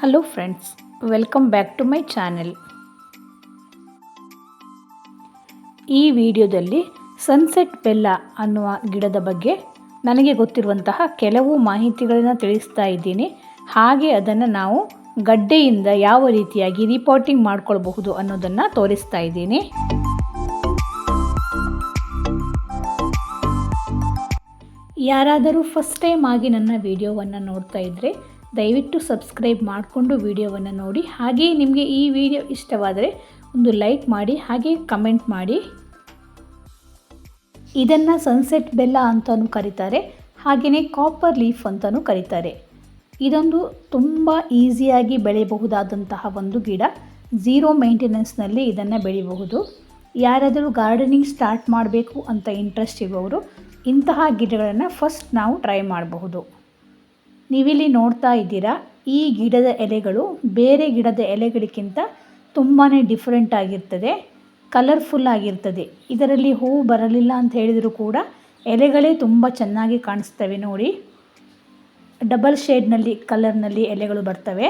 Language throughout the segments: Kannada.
Hello friends welcome back to my channel ಈ ವಿಡಿಯೋದಲ್ಲಿ ಸನ್ಸೆಟ್ ಬೆಲ್ಲ ಅನ್ನುವ ಗಿಡದ ಬಗ್ಗೆ ನನಗೆ ಗೊತ್ತಿರುವಂತಹ ಕೆಲವು ಮಾಹಿತಿಗಳನ್ನು ತಿಳಿಸ್ತಾ ಇದ್ದೀನಿ. ಹಾಗೆ ಅದನ್ನು ನಾವು ಗಡ್ಡೆಯಿಂದ ಯಾವ ರೀತಿಯಾಗಿ ರಿಪೋರ್ಟಿಂಗ್ ಮಾಡ್ಕೊಳ್ಬಹುದು ಅನ್ನೋದನ್ನು ತೋರಿಸ್ತಾ ಇದ್ದೀನಿ. ಯಾರಾದರೂ ಫಸ್ಟ್ ಟೈಮ್ ಆಗಿ ನನ್ನ ವಿಡಿಯೋವನ್ನು ನೋಡ್ತಾ ಇದ್ದರೆ ದಯವಿಟ್ಟು ಸಬ್ಸ್ಕ್ರೈಬ್ ಮಾಡಿಕೊಂಡು ವಿಡಿಯೋವನ್ನು ನೋಡಿ. ಹಾಗೆಯೇ ನಿಮಗೆ ಈ ವಿಡಿಯೋ ಇಷ್ಟವಾದರೆ ಒಂದು ಲೈಕ್ ಮಾಡಿ ಹಾಗೆ ಕಮೆಂಟ್ ಮಾಡಿ. ಇದನ್ನು ಸನ್ಸೆಟ್ ಬೆಲ್ಲ ಅಂತಲೂ ಕರೀತಾರೆ, ಹಾಗೆಯೇ ಕಾಪರ್ ಲೀಫ್ ಅಂತಲೂ ಕರೀತಾರೆ. ಇದೊಂದು ತುಂಬ ಈಸಿಯಾಗಿ ಬೆಳೆಯಬಹುದಾದಂತಹ ಒಂದು ಗಿಡ. ಝೀರೋ ಮೇಂಟೆನೆನ್ಸ್ನಲ್ಲಿ ಇದನ್ನು ಬೆಳೀಬಹುದು. ಯಾರಾದರೂ ಗಾರ್ಡನಿಂಗ್ ಸ್ಟಾರ್ಟ್ ಮಾಡಬೇಕು ಅಂತ ಇಂಟ್ರೆಸ್ಟ್ ಇರುವವರು ಇಂತಹ ಗಿಡಗಳನ್ನು ಫಸ್ಟ್ ನಾವು ಟ್ರೈ ಮಾಡಬಹುದು. ನೀವಿಲ್ಲಿ ನೋಡ್ತಾ ಇದ್ದೀರಾ, ಈ ಗಿಡದ ಎಲೆಗಳು ಬೇರೆ ಗಿಡದ ಎಲೆಗಳಿಗಿಂತ ತುಂಬಾ ಡಿಫ್ರೆಂಟ್ ಆಗಿರ್ತದೆ ಕಲರ್ಫುಲ್ ಆಗಿರ್ತದೆ. ಇದರಲ್ಲಿ ಹೂವು ಬರಲಿಲ್ಲ ಅಂತ ಹೇಳಿದರೂ ಕೂಡ ಎಲೆಗಳೇ ತುಂಬ ಚೆನ್ನಾಗಿ ಕಾಣಿಸ್ತವೆ ನೋಡಿ. ಡಬಲ್ ಶೇಡ್ನಲ್ಲಿ ಕಲರ್ನಲ್ಲಿ ಎಲೆಗಳು ಬರ್ತವೆ.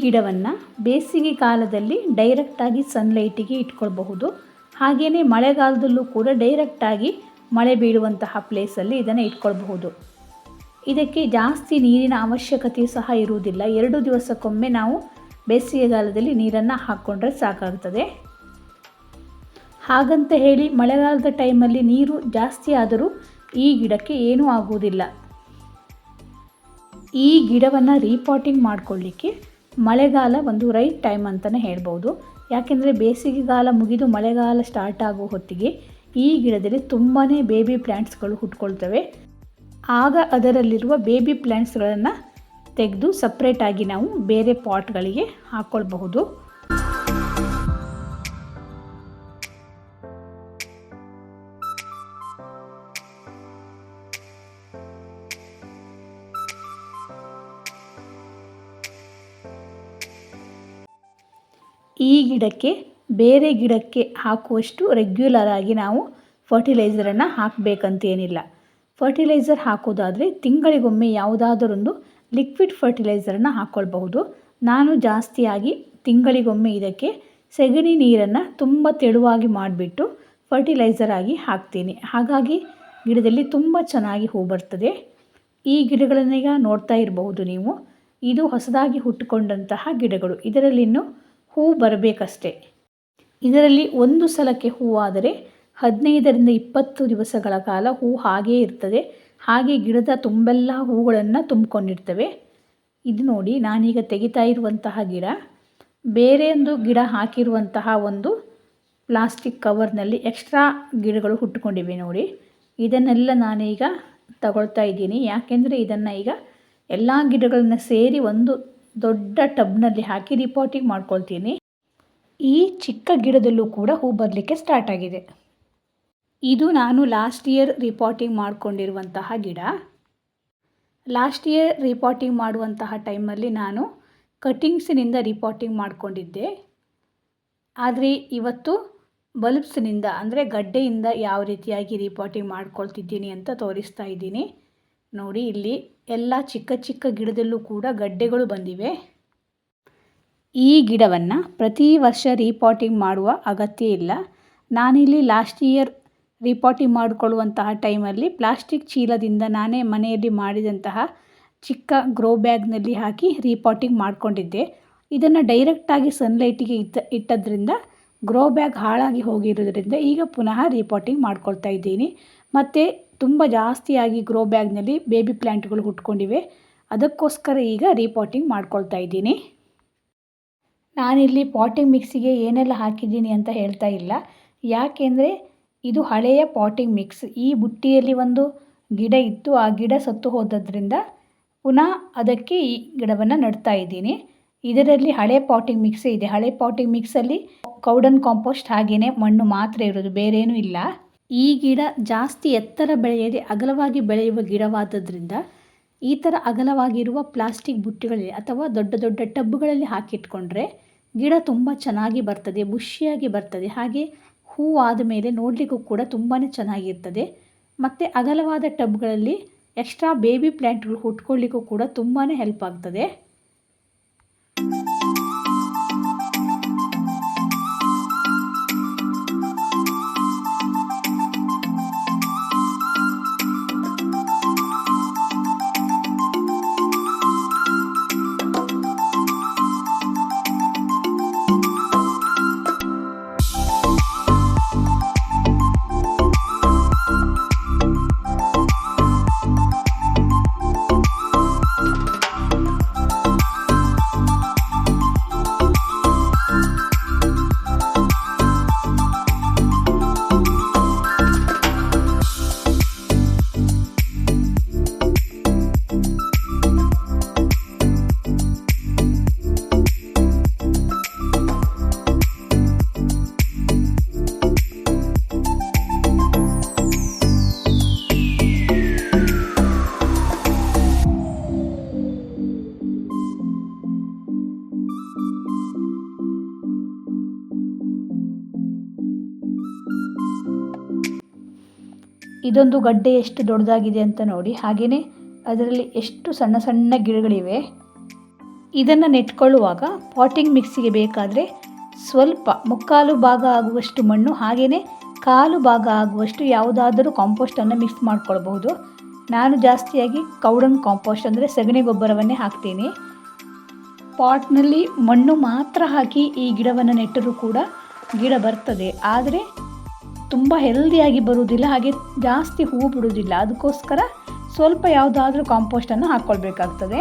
ಗಿಡವನ್ನು ಬೇಸಿಗೆ ಕಾಲದಲ್ಲಿ ಡೈರೆಕ್ಟಾಗಿ ಸನ್ಲೈಟಿಗೆ ಇಟ್ಕೊಳ್ಬಹುದು. ಹಾಗೆಯೇ ಮಳೆಗಾಲದಲ್ಲೂ ಕೂಡ ಡೈರೆಕ್ಟಾಗಿ ಮಳೆ ಬೀಳುವಂತಹ ಪ್ಲೇಸಲ್ಲಿ ಇದನ್ನು ಇಟ್ಕೊಳ್ಬಹುದು. ಇದಕ್ಕೆ ಜಾಸ್ತಿ ನೀರಿನ ಅವಶ್ಯಕತೆ ಸಹ ಇರುವುದಿಲ್ಲ. ಎರಡು ದಿವಸಕ್ಕೊಮ್ಮೆ ನಾವು ಬೇಸಿಗೆಗಾಲದಲ್ಲಿ ನೀರನ್ನು ಹಾಕ್ಕೊಂಡ್ರೆ ಸಾಕಾಗ್ತದೆ. ಹಾಗಂತ ಹೇಳಿ ಮಳೆಗಾಲದ ಟೈಮಲ್ಲಿ ನೀರು ಜಾಸ್ತಿ ಆದರೂ ಈ ಗಿಡಕ್ಕೆ ಏನೂ ಆಗುವುದಿಲ್ಲ. ಈ ಗಿಡವನ್ನು ರೀಪಾಟಿಂಗ್ ಮಾಡಿಕೊಳ್ಳಿಕ್ಕೆ ಮಳೆಗಾಲ ಒಂದು ರೈಟ್ ಟೈಮ್ ಅಂತಲೇ ಹೇಳ್ಬೋದು. ಯಾಕೆಂದರೆ ಬೇಸಿಗೆಗಾಲ ಮುಗಿದು ಮಳೆಗಾಲ ಸ್ಟಾರ್ಟ್ ಆಗೋ ಹೊತ್ತಿಗೆ ಈ ಗಿಡದಲ್ಲಿ ತುಂಬಾ ಬೇಬಿ ಪ್ಲ್ಯಾಂಟ್ಸ್ಗಳು ಹುಟ್ಕೊಳ್ತವೆ. ಆಗ ಅದರಲ್ಲಿರುವ ಬೇಬಿ ಪ್ಲ್ಯಾಂಟ್ಸ್ಗಳನ್ನು ತೆಗೆದು ಸಪ್ರೇಟಾಗಿ ನಾವು ಬೇರೆ ಪಾಟ್ಗಳಿಗೆ ಹಾಕ್ಕೊಳ್ಬಹುದು ಈ ಗಿಡಕ್ಕೆ, ಬೇರೆ ಗಿಡಕ್ಕೆ ಹಾಕುವಷ್ಟು ರೆಗ್ಯುಲರ್ ಆಗಿ ನಾವು ಫರ್ಟಿಲೈಸರನ್ನು ಹಾಕಬೇಕಂತೇನಿಲ್ಲ. ಫರ್ಟಿಲೈಸರ್ ಹಾಕೋದಾದರೆ ತಿಂಗಳಿಗೊಮ್ಮೆ ಯಾವುದಾದರೊಂದು ಲಿಕ್ವಿಡ್ ಫರ್ಟಿಲೈಸರನ್ನು ಹಾಕ್ಕೊಳ್ಬಹುದು ನಾನು ಜಾಸ್ತಿಯಾಗಿ ತಿಂಗಳಿಗೊಮ್ಮೆ ಇದಕ್ಕೆ ಸೆಗಣಿ ನೀರನ್ನು ತುಂಬ ತೆಳುವಾಗಿ ಮಾಡಿಬಿಟ್ಟು ಫರ್ಟಿಲೈಸರ್ ಆಗಿ ಹಾಕ್ತೀನಿ. ಹಾಗಾಗಿ ಗಿಡದಲ್ಲಿ ತುಂಬ ಚೆನ್ನಾಗಿ ಹೂ ಬರ್ತದೆ. ಈ ಗಿಡಗಳನ್ನೀಗ ನೋಡ್ತಾ ಇರಬಹುದು ನೀವು. ಇದು ಹೊಸದಾಗಿ ಹುಟ್ಟಿಕೊಂಡಂತಹ ಗಿಡಗಳು. ಇದರಲ್ಲಿನ್ನೂ ಹೂ ಬರಬೇಕಷ್ಟೆ. ಇದರಲ್ಲಿ ಒಂದು ಸಲಕ್ಕೆ ಹೂವಾದರೆ ಹದಿನೈದರಿಂದ ಇಪ್ಪತ್ತು ದಿವಸಗಳ ಕಾಲ ಹೂ ಹಾಗೇ ಇರ್ತದೆ. ಹಾಗೆ ಗಿಡದ ತುಂಬೆಲ್ಲ ಹೂಗಳನ್ನು ತುಂಬಿಕೊಂಡಿರ್ತವೆ. ಇದು ನೋಡಿ ನಾನೀಗ ತೆಗಿತಾ ಇರುವಂತಹ ಗಿಡ. ಬೇರೆಯೊಂದು ಗಿಡ ಹಾಕಿರುವಂತಹ ಒಂದು ಪ್ಲಾಸ್ಟಿಕ್ ಕವರ್ನಲ್ಲಿ ಎಕ್ಸ್ಟ್ರಾ ಗಿಡಗಳು ಹುಟ್ಟುಕೊಂಡಿವೆ ನೋಡಿ. ಇದನ್ನೆಲ್ಲ ನಾನೀಗ ತಗೊಳ್ತಾ ಇದ್ದೀನಿ. ಯಾಕೆಂದರೆ ಇದನ್ನು ಈಗ ಎಲ್ಲ ಗಿಡಗಳನ್ನ ಸೇರಿ ಒಂದು ದೊಡ್ಡ ಟಬ್ನಲ್ಲಿ ಹಾಕಿ ರಿಪೋರ್ಟಿಂಗ್ ಮಾಡ್ಕೊಳ್ತೀನಿ. ಈ ಚಿಕ್ಕ ಗಿಡದಲ್ಲೂ ಕೂಡ ಹೂ ಬರಲಿಕ್ಕೆ ಸ್ಟಾರ್ಟ್ ಆಗಿದೆ. ಇದು ನಾನು ಲಾಸ್ಟ್ ಇಯರ್ ರಿಪೋರ್ಟಿಂಗ್ ಮಾಡಿಕೊಂಡಿರುವಂತಹ ಗಿಡ. ಲಾಸ್ಟ್ ಇಯರ್ ರಿಪೋರ್ಟಿಂಗ್ ಮಾಡುವಂತಹ ಟೈಮಲ್ಲಿ ನಾನು ಕಟಿಂಗ್ಸಿನಿಂದ ರಿಪೋರ್ಟಿಂಗ್ ಮಾಡಿಕೊಂಡಿದ್ದೆ. ಆದರೆ ಇವತ್ತು ಬಲ್ಬ್ಸ್ನಿಂದ ಅಂದರೆ ಗಡ್ಡೆಯಿಂದ ಯಾವ ರೀತಿಯಾಗಿ ರಿಪೋರ್ಟಿಂಗ್ ಮಾಡ್ಕೊಳ್ತಿದ್ದೀನಿ ಅಂತ ತೋರಿಸ್ತಾ ಇದ್ದೀನಿ. ನೋಡಿ, ಇಲ್ಲಿ ಎಲ್ಲ ಚಿಕ್ಕ ಚಿಕ್ಕ ಗಿಡದಲ್ಲೂ ಕೂಡ ಗಡ್ಡೆಗಳು ಬಂದಿವೆ. ಈ ಗಿಡವನ್ನು ಪ್ರತಿ ವರ್ಷ ರೀಪಾಟಿಂಗ್ ಮಾಡುವ ಅಗತ್ಯ ಇಲ್ಲ. ನಾನಿಲ್ಲಿ ಲಾಸ್ಟ್ ಇಯರ್ ರೀಪಾಟಿಂಗ್ ಮಾಡಿಕೊಳ್ಳುವಂತಹ ಟೈಮಲ್ಲಿ ಪ್ಲಾಸ್ಟಿಕ್ ಚೀಲದಿಂದ ನಾನೇ ಮನೆಯಲ್ಲಿ ಮಾಡಿದಂತಹ ಚಿಕ್ಕ ಗ್ರೋ ಬ್ಯಾಗ್ನಲ್ಲಿ ಹಾಕಿ ರೀಪಾಟಿಂಗ್ ಮಾಡಿಕೊಂಡಿದ್ದೆ. ಇದನ್ನು ಡೈರೆಕ್ಟಾಗಿ ಸನ್ಲೈಟಿಗೆ ಇತ್ತ ಇಟ್ಟದ್ರಿಂದ ಗ್ರೋ ಬ್ಯಾಗ್ ಹಾಳಾಗಿ ಹೋಗಿರೋದ್ರಿಂದ ಈಗ ಪುನಃ ರೀಪಾಟಿಂಗ್ ಮಾಡ್ಕೊಳ್ತಾ ಇದ್ದೀನಿ. ಮತ್ತು ತುಂಬ ಜಾಸ್ತಿಯಾಗಿ ಗ್ರೋ ಬ್ಯಾಗ್ನಲ್ಲಿ ಬೇಬಿ ಪ್ಲ್ಯಾಂಟ್ಗಳು ಹುಟ್ಕೊಂಡಿವೆ. ಅದಕ್ಕೋಸ್ಕರ ಈಗ ರೀಪಾಟಿಂಗ್ ಮಾಡ್ಕೊಳ್ತಾ ಇದ್ದೀನಿ. ನಾನಿಲ್ಲಿ ಪಾಟಿಂಗ್ ಮಿಕ್ಸಿಗೆ ಏನೆಲ್ಲ ಹಾಕಿದ್ದೀನಿ ಅಂತ ಹೇಳ್ತಾ ಇಲ್ಲ. ಯಾಕೆಂದರೆ ಇದು ಹಳೆಯ ಪಾಟಿಂಗ್ ಮಿಕ್ಸ್ ಈ ಬುಟ್ಟಿಯಲ್ಲಿ ಒಂದು ಗಿಡ ಇತ್ತು. ಆ ಗಿಡ ಸತ್ತು ಹೋದದ್ರಿಂದ ಪುನಃ ಅದಕ್ಕೆ ಈ ಗಿಡವನ್ನು ನಡ್ತಾ ಇದ್ದೀನಿ. ಇದರಲ್ಲಿ ಹಳೆ ಪಾಟಿಂಗ್ ಮಿಕ್ಸೇ ಇದೆ. ಹಳೆ ಪಾಟಿಂಗ್ ಮಿಕ್ಸಲ್ಲಿ ಕೌಡನ್ ಕಾಂಪೋಸ್ಟ್ ಹಾಗೆಯೇ ಮಣ್ಣು ಮಾತ್ರ ಇರೋದು. ಬೇರೇನೂ ಇಲ್ಲ. ಈ ಗಿಡ ಜಾಸ್ತಿ ಎತ್ತರ ಬೆಳೆಯದೆ ಅಗಲವಾಗಿ ಬೆಳೆಯುವ ಗಿಡವಾದದ್ರಿಂದ ಈ ಥರ ಅಗಲವಾಗಿರುವ ಪ್ಲಾಸ್ಟಿಕ್ ಬುಟ್ಟಿಗಳಲ್ಲಿ ಅಥವಾ ದೊಡ್ಡ ದೊಡ್ಡ ಟಬ್ಗಳಲ್ಲಿ ಹಾಕಿಟ್ಕೊಂಡ್ರೆ ಗಿಡ ತುಂಬ ಚೆನ್ನಾಗಿ ಬರ್ತದೆ ಬುಷಿಯಾಗಿ ಬರ್ತದೆ. ಹಾಗೆ ಹೂ ಆದ ಮೇಲೆ ನೋಡಲಿಕ್ಕೂ ಕೂಡ ತುಂಬಾ ಚೆನ್ನಾಗಿರ್ತದೆ. ಮತ್ತು ಅಗಲವಾದ ಟಬ್ಗಳಲ್ಲಿ ಎಕ್ಸ್ಟ್ರಾ ಬೇಬಿ ಪ್ಲ್ಯಾಂಟ್ಗಳು ಹುಟ್ಕೊಳ್ಳಿಕ್ಕೂ ಕೂಡ ತುಂಬಾ ಹೆಲ್ಪ್ ಆಗ್ತದೆ. ಇದೊಂದು ಗಡ್ಡೆ ಎಷ್ಟು ದೊಡ್ಡದಾಗಿದೆ ಅಂತ ನೋಡಿ. ಹಾಗೆಯೇ ಅದರಲ್ಲಿ ಎಷ್ಟು ಸಣ್ಣ ಸಣ್ಣ ಗಿಡಗಳಿವೆ. ಇದನ್ನು ನೆಟ್ಕೊಳ್ಳುವಾಗ ಪಾಟಿಂಗ್ ಮಿಕ್ಸಿಗೆ ಬೇಕಾದರೆ ಸ್ವಲ್ಪ ಮುಕ್ಕಾಲು ಭಾಗ ಆಗುವಷ್ಟು ಮಣ್ಣು ಹಾಗೆಯೇ ಕಾಲು ಭಾಗ ಆಗುವಷ್ಟು ಯಾವುದಾದರೂ ಕಾಂಪೋಸ್ಟನ್ನು ಮಿಕ್ಸ್ ಮಾಡ್ಕೊಳ್ಬಹುದು. ನಾನು ಜಾಸ್ತಿಯಾಗಿ ಕೌಡನ್ ಕಾಂಪೋಸ್ಟ್ ಅಂದರೆ ಸಗಣಿ ಗೊಬ್ಬರವನ್ನೇ ಹಾಕ್ತೀನಿ. ಪಾಟ್ನಲ್ಲಿ ಮಣ್ಣು ಮಾತ್ರ ಹಾಕಿ ಈ ಗಿಡವನ್ನು ನೆಟ್ಟರೂ ಕೂಡ ಗಿಡ ಬರ್ತದೆ. ಆದರೆ ತುಂಬ ಹೆಲ್ದಿಯಾಗಿ ಬರುವುದಿಲ್ಲ ಹಾಗೆ ಜಾಸ್ತಿ ಹೂ ಬಿಡುವುದಿಲ್ಲ ಅದಕ್ಕೋಸ್ಕರ ಸ್ವಲ್ಪ ಯಾವುದಾದ್ರೂ ಕಾಂಪೋಸ್ಟನ್ನು ಹಾಕ್ಕೊಳ್ಬೇಕಾಗ್ತದೆ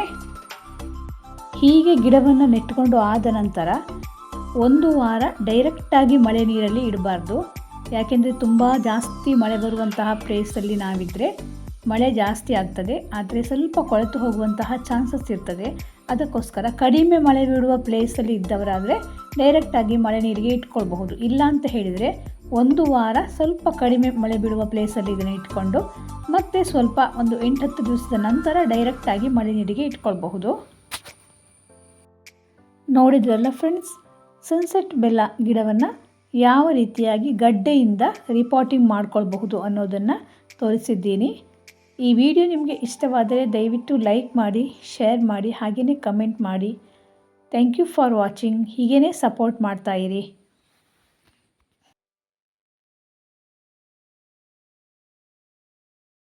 ಹೀಗೆ ಗಿಡವನ್ನು ನೆಟ್ಕೊಂಡು ಆದ ನಂತರ ಒಂದು ವಾರ ಡೈರೆಕ್ಟಾಗಿ ಮಳೆ ನೀರಲ್ಲಿ ಇಡಬಾರ್ದು. ಯಾಕೆಂದರೆ ತುಂಬ ಜಾಸ್ತಿ ಮಳೆ ಬರುವಂತಹ ಪ್ಲೇಸಲ್ಲಿ ನಾವಿದ್ದರೆ ಮಳೆ ಜಾಸ್ತಿ ಆಗ್ತದೆ. ಆದರೆ ಸ್ವಲ್ಪ ಕೊಳೆತು ಹೋಗುವಂತಹ ಚಾನ್ಸಸ್ ಇರ್ತದೆ. ಅದಕ್ಕೋಸ್ಕರ ಕಡಿಮೆ ಮಳೆ ಬೀಳುವ ಪ್ಲೇಸಲ್ಲಿ ಇದ್ದವರಾದರೆ ಡೈರೆಕ್ಟಾಗಿ ಮಳೆ ನೀರಿಗೆ ಇಟ್ಕೊಳ್ಬಹುದು. ಇಲ್ಲ ಅಂತ ಹೇಳಿದರೆ ಒಂದು ವಾರ ಸ್ವಲ್ಪ ಕಡಿಮೆ ಮಳೆ ಬೀಳುವ ಪ್ಲೇಸಲ್ಲಿ ಇದನ್ನು ಇಟ್ಕೊಂಡು ಮತ್ತೆ ಸ್ವಲ್ಪ ಒಂದು ಎಂಟತ್ತು ದಿವಸದ ನಂತರ ಡೈರೆಕ್ಟಾಗಿ ಮಳೆ ನೀರಿಗೆ ಇಟ್ಕೊಳ್ಬಹುದು. ನೋಡಿದ್ರಲ್ಲ ಫ್ರೆಂಡ್ಸ್ ಸನ್ಸೆಟ್ ಬೆಲ್ಲ ಗಿಡವನ್ನು ಯಾವ ರೀತಿಯಾಗಿ ಗಡ್ಡೆಯಿಂದ ರಿಪೋರ್ಟಿಂಗ್ ಮಾಡ್ಕೊಳ್ಬಹುದು ಅನ್ನೋದನ್ನು ತೋರಿಸಿದ್ದೀನಿ. ಈ ವಿಡಿಯೋ ನಿಮಗೆ ಇಷ್ಟವಾದರೆ ದಯವಿಟ್ಟು ಲೈಕ್ ಮಾಡಿ, ಶೇರ್ ಮಾಡಿ ಹಾಗೆಯೇ ಕಮೆಂಟ್ ಮಾಡಿ. Thank you for watching. ಹೀಗೇ ಸಪೋರ್ಟ್ ಮಾಡ್ತಾಯಿರಿ